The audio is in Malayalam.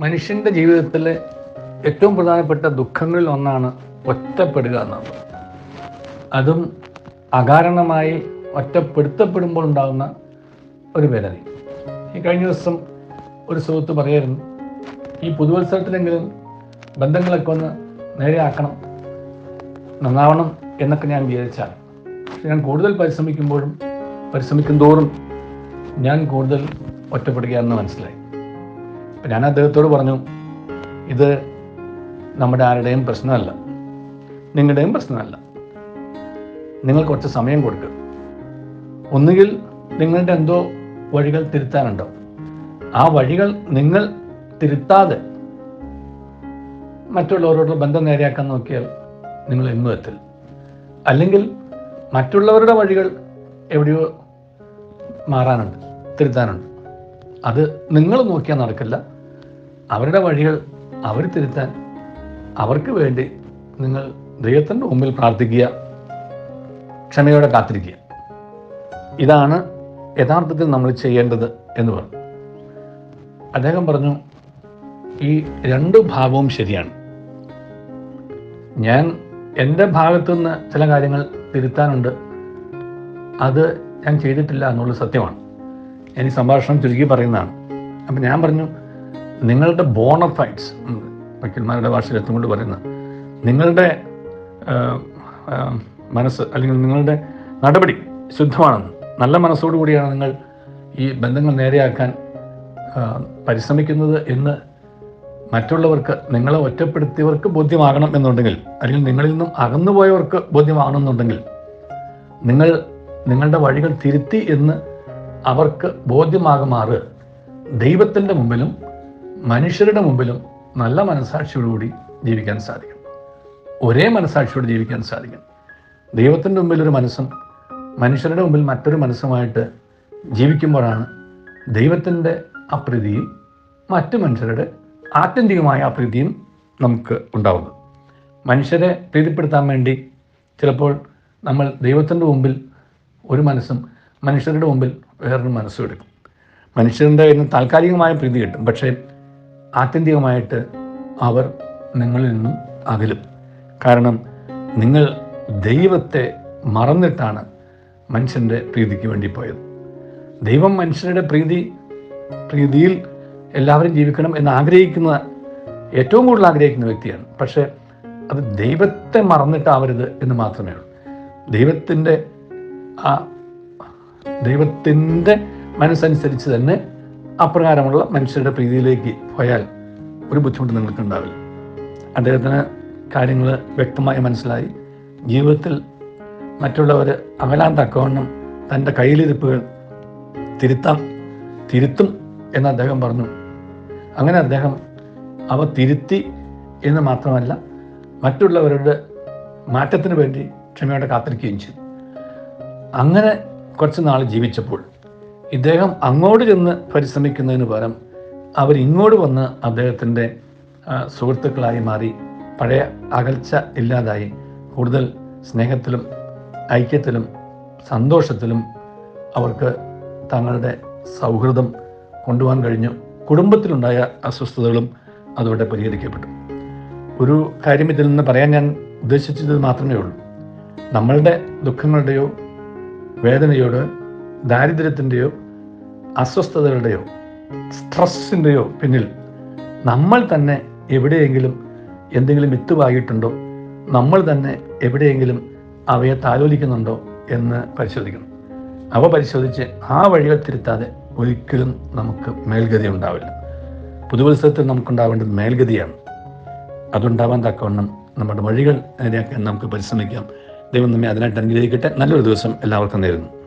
മനുഷ്യന്റെ ജീവിതത്തിലെ ഏറ്റവും പ്രധാനപ്പെട്ട ദുഃഖങ്ങളിൽ ഒന്നാണ് ഒറ്റപ്പെടുക എന്നത് അതും അകാരണമായി ഒറ്റപ്പെടുത്തപ്പെടുമ്പോൾ ഉണ്ടാകുന്ന ഒരു വേദന. ഈ കഴിഞ്ഞ ദിവസം ഒരു സുഹൃത്ത് പറയായിരുന്നു ഈ പുതുവത്സരത്തിലെങ്കിലും ബന്ധങ്ങളൊക്കെ ഒന്ന് നേരെയാക്കണം നന്നാവണം എന്നൊക്കെ ഞാൻ വിചാരിച്ചാൽ പക്ഷെ ഞാൻ കൂടുതൽ പരിശ്രമിക്കുമ്പോഴും പരിശ്രമിക്കും തോറും ഞാൻ കൂടുതൽ ഒറ്റപ്പെടുകയാണെന്ന് മനസ്സിലായി. ഞാൻ അദ്ദേഹത്തോട് പറഞ്ഞു ഇത് നമ്മുടെ ആരുടെയും പ്രശ്നമല്ല. നിങ്ങളുടെയും പ്രശ്നമല്ല. നിങ്ങൾ കുറച്ച് സമയം കൊടുക്കുക ഒന്നുകിൽ നിങ്ങളുടെ എന്തോ വഴികൾ തിരുത്താനുണ്ടോ? ആ വഴികൾ നിങ്ങൾ തിരുത്താതെ മറ്റുള്ളവരോടുള്ള ബന്ധം നേരെയാക്കാൻ നോക്കിയാൽ നിങ്ങൾ എങ്ങും എത്തില്ല അല്ലെങ്കിൽ മറ്റുള്ളവരുടെ വഴികൾ എവിടെയോ മാറാനുണ്ട് തിരുത്താനുണ്ട്. അത് നിങ്ങൾ നോക്കിയാൽ നടക്കില്ല. അവരുടെ വഴികൾ അവർ തിരുത്താൻ അവർക്ക് വേണ്ടി നിങ്ങൾ ദൈവത്തിന്റെ മുമ്പിൽ പ്രാർത്ഥിക്കുക ക്ഷമയോടെ കാത്തിരിക്കുക. ഇതാണ് യഥാർത്ഥത്തിൽ നമ്മൾ ചെയ്യേണ്ടത് എന്ന് പറഞ്ഞു. അദ്ദേഹം പറഞ്ഞു ഈ രണ്ട് ഭാവവും ശരിയാണ്. ഞാൻ എന്റെ ഭാഗത്തു നിന്ന് ചില കാര്യങ്ങൾ തിരുത്താനുണ്ട്. അത് ഞാൻ ചെയ്തിട്ടില്ല എന്നുള്ളത് സത്യമാണ്. ഈ സംഭാഷണം ചുരുക്കി പറയുന്നതാണ്. അപ്പം ഞാൻ പറഞ്ഞു നിങ്ങളുടെ ബോണഫൈറ്റ്സ് വക്കീൽമാരുടെ ഭാഷയിൽ എത്തുകൊണ്ട് പറയുന്നത് നിങ്ങളുടെ മനസ്സ് അല്ലെങ്കിൽ നിങ്ങളുടെ നടപടി ശുദ്ധമാണെന്ന് നല്ല മനസ്സോടുകൂടിയാണ് നിങ്ങൾ ഈ ബന്ധങ്ങൾ നേരെയാക്കാൻ പരിശ്രമിക്കുന്നത് എന്ന് മറ്റുള്ളവർക്ക് നിങ്ങളെ ഒറ്റപ്പെടുത്തിയവർക്ക് ബോധ്യമാകണം എന്നുണ്ടെങ്കിൽ അല്ലെങ്കിൽ നിങ്ങളിൽ നിന്നും അകന്നുപോയവർക്ക് ബോധ്യമാകണം എന്നുണ്ടെങ്കിൽ നിങ്ങൾ നിങ്ങളുടെ വഴികൾ തിരുത്തി എന്ന് അവർക്ക് ബോധ്യമാകുമാറ്. ദൈവത്തിന്റെ മുമ്പിലും മനുഷ്യരുടെ മുമ്പിലും നല്ല മനസാക്ഷിയോടുകൂടി ജീവിക്കാൻ സാധിക്കും. ഒരേ മനസാക്ഷിയോട് ജീവിക്കാൻ സാധിക്കും. ദൈവത്തിന്റെ മുമ്പിൽ ഒരു മനസ്സും മനുഷ്യരുടെ മുമ്പിൽ മറ്റൊരു മനസ്സുമായിട്ട് ജീവിക്കുമ്പോഴാണ് ദൈവത്തിന്റെ അപ്രീതിയും മറ്റു മനുഷ്യരുടെ ആത്യന്തികമായ അപ്രീതിയും നമുക്ക് ഉണ്ടാവുന്നത്. മനുഷ്യരെ പ്രീതിപ്പെടുത്താൻ വേണ്ടി ചിലപ്പോൾ നമ്മൾ ദൈവത്തിന്റെ മുമ്പിൽ ഒരു മനസ്സും മനുഷ്യരുടെ മുമ്പിൽ വേറൊരു മനസ്സും എടുക്കും. മനുഷ്യരുടെ കയ്യിൽ നിന്ന് താൽക്കാലികമായ പ്രീതി കിട്ടും. പക്ഷേ ആത്യന്തികമായിട്ട് അവർ നിങ്ങളിൽ നിന്നും അകലും. കാരണം നിങ്ങൾ ദൈവത്തെ മറന്നിട്ടാണ് മനുഷ്യന്റെ പ്രീതിക്ക് വേണ്ടി പോയത്. ദൈവം മനുഷ്യരുടെ പ്രീതി പ്രീതിയിൽ എല്ലാവരും ജീവിക്കണം എന്ന് ആഗ്രഹിക്കുന്ന ഏറ്റവും കൂടുതൽ ആഗ്രഹിക്കുന്ന വ്യക്തിയാണ്. പക്ഷേ അത് ദൈവത്തെ മറന്നിട്ടാവരുത് എന്ന് മാത്രമേ ഉള്ളൂ. ദൈവത്തിന്റെ ആ ദൈവത്തിന്റെ മനസ്സനുസരിച്ച് തന്നെ അപ്രകാരമുള്ള മനുഷ്യരുടെ പ്രീതിയിലേക്ക് പോയാൽ ഒരു ബുദ്ധിമുട്ട് നിങ്ങൾക്ക് ഉണ്ടാവില്ല അദ്ദേഹത്തിന് കാര്യങ്ങൾ വ്യക്തമായി മനസ്സിലായി. ജീവിതത്തിൽ മറ്റുള്ളവർ അകലാൻ തക്കവണ്ണം തന്റെ കയ്യിലിരിപ്പുകൾ തിരുത്താം തിരുത്തും എന്ന് അദ്ദേഹം പറഞ്ഞു. അങ്ങനെ അദ്ദേഹം അവ തിരുത്തി എന്ന് മാത്രമല്ല മറ്റുള്ളവരുടെ മാറ്റത്തിന് വേണ്ടി ക്ഷമയോടെ കാത്തിരിക്കുകയും ചെയ്തു. അങ്ങനെ കുറച്ച് നാൾ ജീവിച്ചപ്പോൾ ഇദ്ദേഹം അങ്ങോട്ട് ചെന്ന് പരിശ്രമിക്കുന്നതിന് പകരം അവർ ഇങ്ങോട്ട് വന്ന് അദ്ദേഹത്തിന്റെ സുഹൃത്തുക്കളായി മാറി പഴയ അകൽച്ച ഇല്ലാതായി. കൂടുതൽ സ്നേഹത്തിലും ഐക്യത്തിലും സന്തോഷത്തിലും അവർക്ക് തങ്ങളുടെ സൗഹൃദം കൊണ്ടുപോകാൻ കഴിഞ്ഞു. കുടുംബത്തിലുണ്ടായ അസ്വസ്ഥതകളും അതോടെ പരിഹരിക്കപ്പെട്ടു. ഒരു കാര്യം ഇതിൽ നിന്ന് പറയാൻ ഞാൻ ഉദ്ദേശിച്ചത് മാത്രമേ ഉള്ളൂ. നമ്മളുടെ ദുഃഖങ്ങളുടെയോ വേദനയോട് ദാരിദ്ര്യത്തിന്റെയോ അസ്വസ്ഥതകളുടെയോ സ്ട്രെസ്സിന്റെയോ പിന്നിൽ നമ്മൾ തന്നെ എവിടെയെങ്കിലും എന്തെങ്കിലും വിത്തുവായിട്ടുണ്ടോ നമ്മൾ തന്നെ എവിടെയെങ്കിലും അവയെ താലോലിക്കുന്നുണ്ടോ എന്ന് പരിശോധിക്കണം. അവ പരിശോധിച്ച് ആ വഴികൾ തിരുത്താതെ ഒരിക്കലും നമുക്ക് മേൽഗതി ഉണ്ടാവില്ല. പുതുവത്സരത്തിൽ നമുക്കുണ്ടാവേണ്ടത് മേൽഗതിയാണ്. അതുണ്ടാവാൻ തക്കവണ്ണം നമ്മുടെ വഴികൾ നേരെയാക്കാൻ നമുക്ക് പരിശ്രമിക്കാം. ദൈവം നമ്മെ അതിനായിട്ട് അനുഗ്രഹിക്കട്ടെ. നല്ലൊരു ദിവസം എല്ലാവർക്കും നേരുന്നു.